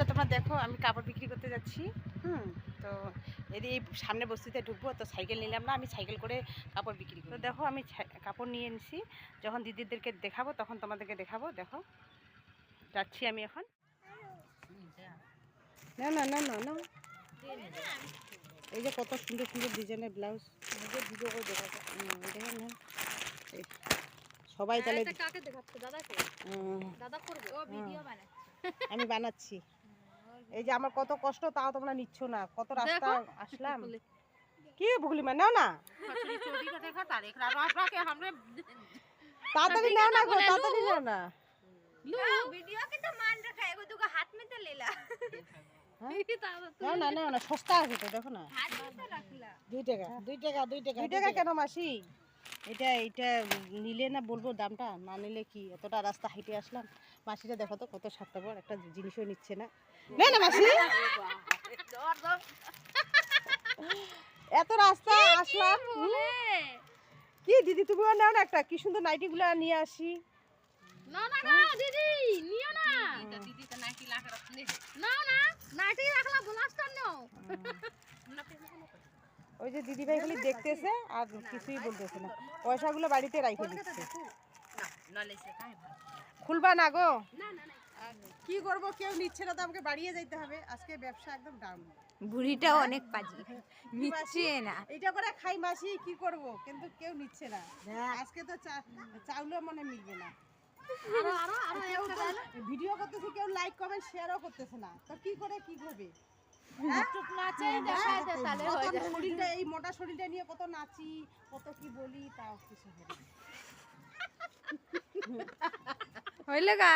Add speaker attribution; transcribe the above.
Speaker 1: বন্ধুরা তোমরা দেখো আমি কাপড় বিক্রি করতে যাচ্ছি। হুম। তো এদি এই সামনে বস্তিতে ঢুকবো তো সাইকেল নিলাম না আমি সাইকেল করে কাপড় বিক্রি করি। তো দেখো আমি কাপড় নিয়ে এনেছি যখন দিদিদেরকে দেখাবো তখন তোমাদেরকে দেখাবো দেখো। যাচ্ছি আমি এখন। না না না না না। এই যে কত সুন্দর সুন্দর ডিজাইনের ব্লাউজ। ভিডিও করে দেখাবো। দেখেন না সবাই তাহলে
Speaker 2: কাকে দেখাচ্ছে? দাদাকে? দাদা করবে। ও ভিডিও বানায়
Speaker 1: আমি বানাচ্ছি। এই যে আমার কত কষ্ট তাও তোমরা নিচ্ছ না। কত রাস্তা আসলাম। কি বুগলি মানে না। তাড়াতাড়ি নাও না গো তাড়াতাড়ি নাও না।
Speaker 2: হ্যাঁ?
Speaker 3: দুই টাকা দুই টাকা দুই টাকা।
Speaker 1: কেন মাসি? এটা এটা নিলে না বলব দামটা? না নিলে কি? এতটা রাস্তা হেঁটে আসলাম। মাসিটা দেখো তো কত স্বার্থপর একটা জিনিসও নিচ্ছে না। না না মাসি। এত রাস্তা আসলাম কি দিদি তুমিও নাও না একটা? কি সুন্দর নাইটিগুলো নিয়ে আসি।
Speaker 2: না না না দিদি নিও না দিদি তো নাইটি লাখ রাখলে না না নাইটি রাখলা ব্লাস্টার নাও
Speaker 1: ওই যে দিদি ভাই খালি দেখতেছে আর কিছুই বলতেছে না পয়সাগুলো বাড়িতে রাইখে দিচ্ছে খুলবা না গো কি করব কেউ নিচ্ছে না তো আমাকে বাড়িয়ে যাইতে হবে আজকে ব্যবসা একদম ডাউন
Speaker 2: বুড়িটাও অনেক পাজি নিচ্ছে না
Speaker 1: এটা করে খাই মাসি কি করব কিন্তু কেউ নিচ্ছে না আজকে তো চাউলও মনে মিলবে না
Speaker 2: আরও আরও আরও
Speaker 1: কেউ ভিডিও করতেছে কেউ লাইক কমেন্ট শেয়ারও করতেছে না তো কি করে কি হবে
Speaker 2: হয়ে?
Speaker 1: কত
Speaker 2: যাবে
Speaker 1: শরীরটা এই মোটা শরীরটা নিয়ে কত নাচি কত কি বলি তাও কিছু
Speaker 2: হইলে গা?